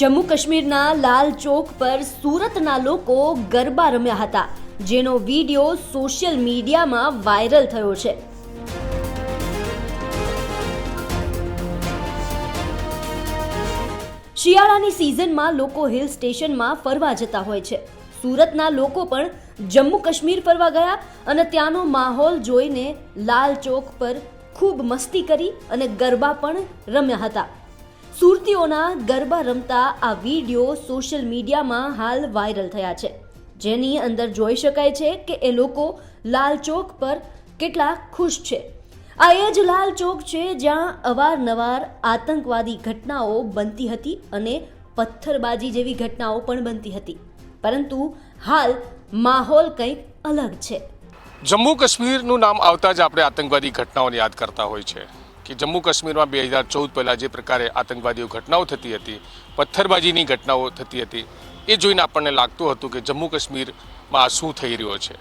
જમ્મુ કાશ્મીરના લાલ ચોક પર સુરતના લોકો ગરબા રમ્યા હતા, જેનો વીડિયો સોશિયલ મીડિયામાં વાયરલ થયો છે. શિયાળાની સિઝનમાં લોકો હિલ સ્ટેશનમાં ફરવા જતા હોય છે. સુરતના લોકો પણ જમ્મુ કાશ્મીર ફરવા ગયા અને ત્યાંનો માહોલ જોઈને લાલ ચોક પર ખૂબ મસ્તી કરી અને ગરબા પણ રમ્યા હતા. સુરતીઓના ગરબા રમતા આ વીડિયો સોશિયલ મીડિયામાં હાલ વાયરલ થયા છે. જેની અંદર જોઈ શકાય છે કે એ લોકો લાલ ચોક પર કેટલા ખુશ છે. આ એ જ લાલ ચોક છે જ્યાં અવારનવાર આતંકવાદી ઘટનાઓ બનતી હતી અને પથ્થરબાજી જેવી ઘટનાઓ પણ બનતી હતી. પરંતુ હાલ માહોલ કંઈક અલગ છે. જમ્મુ કાશ્મીરનું નામ આવતા જ આપણે આતંકવાદી ઘટનાઓને યાદ કરતા હોય છે. કે જમ્મુ કાશ્મીરમાં બે હજાર ચૌદ પહેલાં જે પ્રકારે આતંકવાદીઓ ઘટનાઓ થતી હતી, પથ્થરબાજીની ઘટનાઓ થતી હતી, એ જોઈને આપણને લાગતું હતું કે જમ્મુ કાશ્મીરમાં આ શું થઈ રહ્યો છે.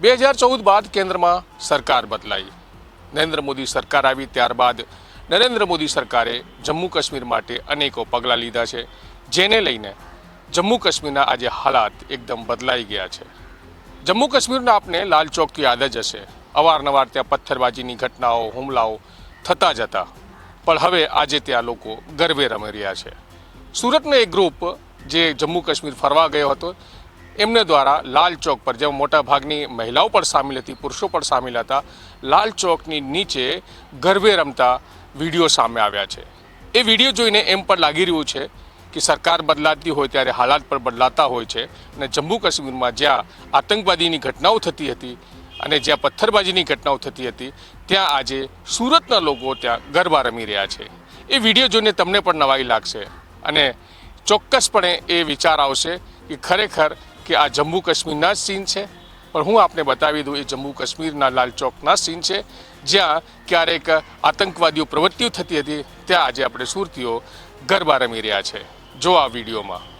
બે હજાર ચૌદ બાદ કેન્દ્રમાં સરકાર બદલાઈ. નરેન્દ્ર મોદી સરકાર આવી ત્યારબાદ નરેન્દ્ર મોદી સરકારે જમ્મુ કાશ્મીર માટે અનેકો પગલાં લીધા છે, જેને લઈને જમ્મુ કાશ્મીરના આજે હાલાત એકદમ બદલાઈ ગયા છે. જમ્મુ કાશ્મીરના આપને લાલ ચોકથી યાદ જ હશે. અવારનવાર ત્યાં પથ્થરબાજીની ઘટનાઓ, હુમલાઓ થતા હતા પણ હવે આજે ત્યાં લોકો ગરબે રમી રહ્યા છે. સુરતનો એક ગ્રુપ જે જમ્મુ કાશ્મીર ફરવા ગયો હતો, એમને દ્વારા લાલ ચોક પર જેમાં મોટા ભાગની મહિલાઓ પણ સામેલ હતી, પુરુષો પણ સામેલ હતા, લાલ ચોકની નીચે ગરબે રમતા વીડિયો સામે આવ્યા છે. એ વીડિયો જોઈને એમ પણ લાગી રહ્યું છે કે સરકાર બદલાતી હોય ત્યારે હાલાત પણ બદલાતા હોય છે અને જમ્મુ કાશ્મીરમાં જ્યાં આતંકવાદીની ઘટનાઓ થતી હતી અને જ્યાં પથ્થરબાજીની ઘટનાઓ થતી હતી, ત્યાં આજે સુરતના લોકો ત્યાં ગરબા રમી રહ્યા છે. એ વીડિયો જોઈને તમને પણ નવાઈ લાગશે અને ચોક્કસપણે એ વિચાર આવશે કે ખરેખર કે આ જમ્મુ કાશ્મીરના જ સીન છે. પણ હું આપને બતાવી દઉં, એ જમ્મુ કાશ્મીરના લાલ ચોકના સીન છે. જ્યાં ક્યારેક આતંકવાદીઓ પ્રવૃત્તિઓ થતી હતી, ત્યાં આજે આપણે સુરતીઓ ગરબા રમી રહ્યા છે. જો આ વિડીયોમાં